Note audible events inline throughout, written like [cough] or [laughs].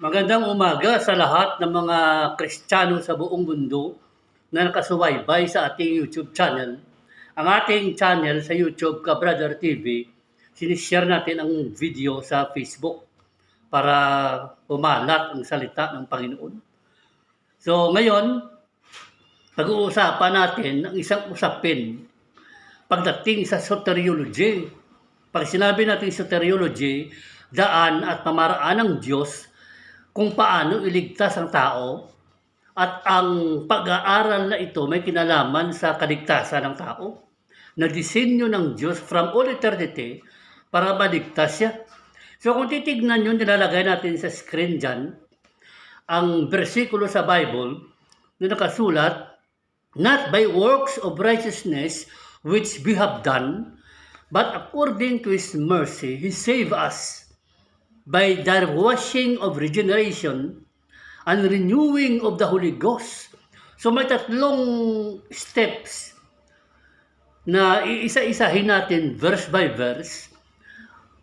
Magandang umaga sa lahat ng mga Kristiyano sa buong mundo na nakasubaybay sa ating YouTube channel. Ang ating channel sa YouTube, Ka Brother TV, sinishare natin ang video sa Facebook para pumalat ang salita ng Panginoon. So ngayon, pag-uusapan natin ang isang usapin pagdating sa soteriology. Pag sinabi natin soteriology, daan at pamaraan ng Diyos kung paano iligtas ang tao at ang pag-aaral na ito may kinalaman sa kaligtasan ng tao na disenyo ng Diyos from all eternity para maligtas siya. So kung titignan nyo, nilalagay natin sa screen dyan, ang versikulo sa Bible na nakasulat, Not by works of righteousness which we have done, but according to His mercy, He saved us by the washing of regeneration and renewing of the Holy Ghost. So may tatlong steps na iisa-isahin natin verse by verse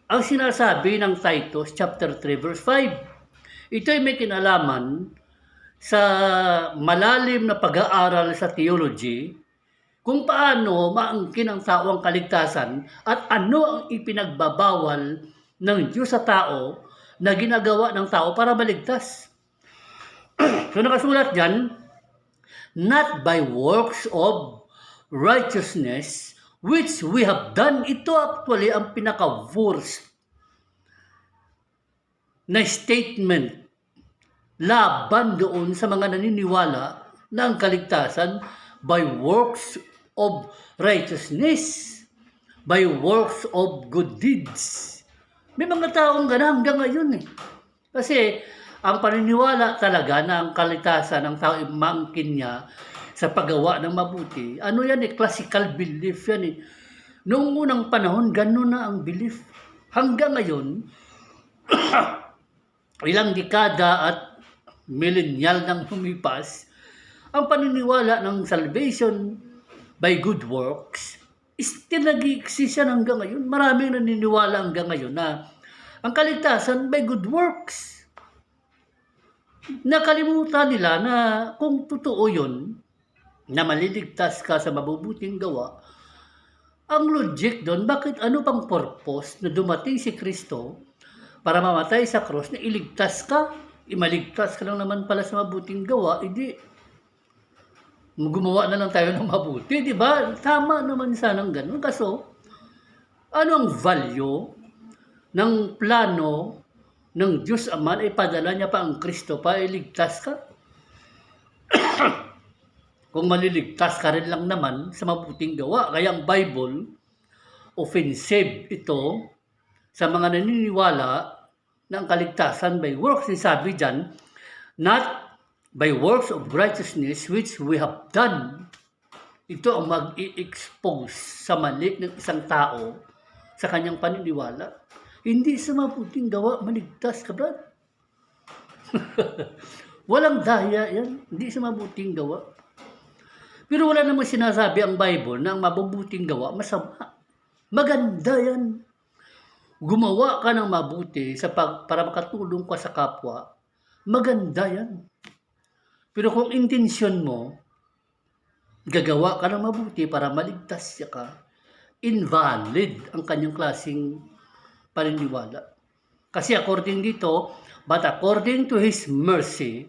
ang sinasabi ng Titus chapter 3 verse 5. Ito ay may kinalaman sa malalim na pag-aaral sa theology kung paano maangkin ang tao ang kaligtasan at ano ang ipinagbabawal ng Diyos sa tao na ginagawa ng tao para maligtas. [clears throat] so nakasulat dyan, not by works of righteousness which we have done. Ito actually ang pinaka-worst na statement laban doon sa mga naniniwala na ang kaligtasan by works of righteousness, by works of good deeds. May mga taong gana hanggang ngayon eh. Kasi ang paniniwala talaga na ang kaligtasan ng tao ay mangkin niya sa paggawa ng mabuti. Ano yan eh, classical belief yan eh. Noong unang panahon, gano'n na ang belief. Hanggang ngayon, [clears throat] ilang dekada at millennial nang humipas, ang paniniwala ng salvation by good works still nag-exist hanggang ngayon. Maraming naniniwala hanggang ngayon na ang kaligtasan by good works. Nakalimutan nila na kung totoo yun, na maliligtas ka sa mabubuting gawa, ang logic doon, bakit ano pang purpose na dumating si Kristo para mamatay sa cross na iligtas ka? Imaligtas ka lang naman pala sa mabuting gawa, hindi gumawa na lang tayo ng mabuti, di ba? Tama naman sanang ganun. Kaso, ano ang value ng plano ng Diyos Ama na ipadala niya pa ang Kristo pa, iligtas ka? [coughs] Kung maliligtas ka rin lang naman sa mabuting gawa. Kaya ang Bible, offensive ito sa mga naniniwala na ang kaligtasan by works. Sabi dyan, not by works of righteousness which we have done. Ito ang mag-i-expose sa mali ng isang tao sa kanyang paniniwala. Hindi sa mabuting gawa, maligtas ka, brad. [laughs] Walang daya yan. Hindi sa mabuting gawa. Pero wala namang sinasabi ang Bible na ang mabubuting gawa, masama. Maganda yan. Gumawa ka ng mabuti sa pag, para makatulong ka sa kapwa, maganda yan. Pero kung intensyon mo, gagawa ka ng mabuti para maligtas siya ka, invalid ang kanyang klaseng paniniwala. Kasi according dito, but according to His mercy,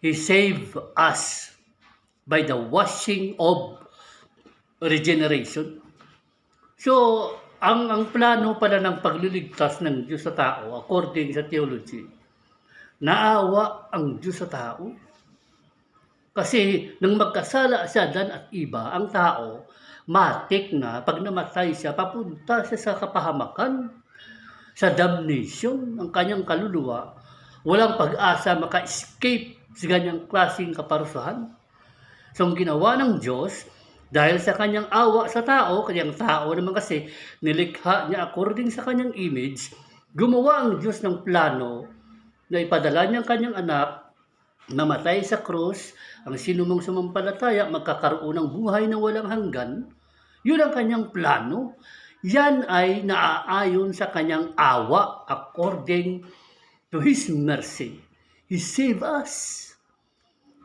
He saved us by the washing of regeneration. So, ang ang plano pala ng pagliligtas ng Diyos sa tao, according sa theology, naawa ang Diyos sa tao. Kasi nang magkasala siya dan at iba, ang tao, matik na pag namatay siya, papunta siya sa kapahamakan, sa damnation, ang kanyang kaluluwa, walang pag-asa maka-escape sa ganyang klaseng kaparusahan. So, ang ginawa ng Diyos, dahil sa kanyang awa sa tao, kanyang tao naman kasi nilikha niya according sa kanyang image, gumawa ang Diyos ng plano na ipadala niya ang kanyang anak namatay sa krus, ang sinumang sumampalataya magkakaroon ng buhay na walang hanggan, yun ang kanyang plano. Yan ay naaayon sa kanyang awa according to His mercy. He saved us.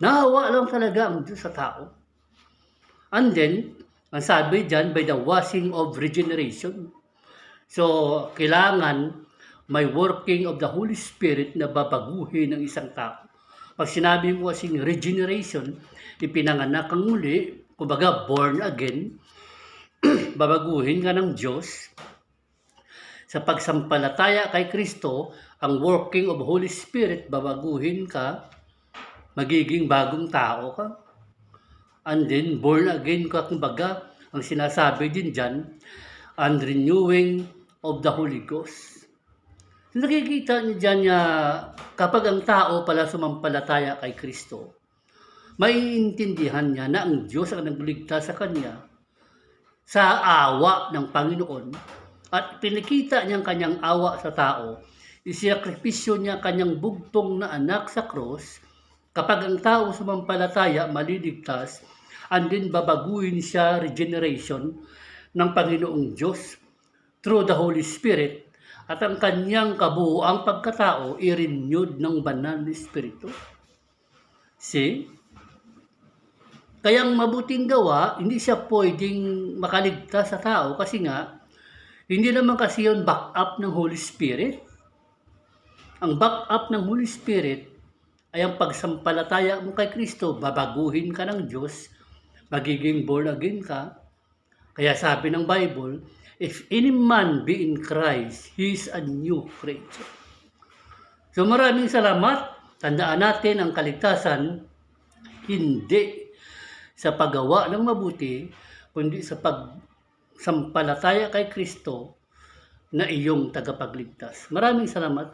Nahawa lang talaga ang Diyos sa tao. And then, ang sabi dyan, by the washing of regeneration. So, kailangan may working of the Holy Spirit na babaguhin ng isang tao. Pag sinabi mo kasing regeneration, ipinanganak kang muli, kumbaga born again, [clears throat] babaguhin ka ng Diyos. Sa pagsampalataya kay Kristo, ang working of Holy Spirit, babaguhin ka, magiging bagong tao ka. And then, born again ka, kumbaga, ang sinasabi din dyan, and renewing of the Holy Ghost. Nakikita niyo dyan na kapag ang tao pala sumampalataya kay Kristo, maiintindihan niya na ang Diyos ang nagligtas sa kanya sa awa ng Panginoon at pinikita niyang kanyang awa sa tao, isakripisyo niya kanyang bugtong na anak sa cross. Kapag ang tao sumampalataya maliligtas and then babaguhin siya regeneration ng Panginoong Diyos through the Holy Spirit at ang kanyang kabuuang pagkatao i-renewed ng banal na Espiritu. See? Kaya ang mabuting gawa, hindi siya pwedeng makaligtas sa tao kasi nga, hindi naman kasi yun back up ng Holy Spirit. Ang back up ng Holy Spirit ay ang pagsampalataya mo kay Kristo, babaguhin ka ng Diyos, magiging born again ka. Kaya sabi ng Bible, if any man be in Christ, he is a new creature. So maraming salamat. Tandaan natin ang kaligtasan, hindi sa paggawa ng mabuti, kundi sa pagsampalataya kay Kristo na iyong tagapagligtas. Maraming salamat.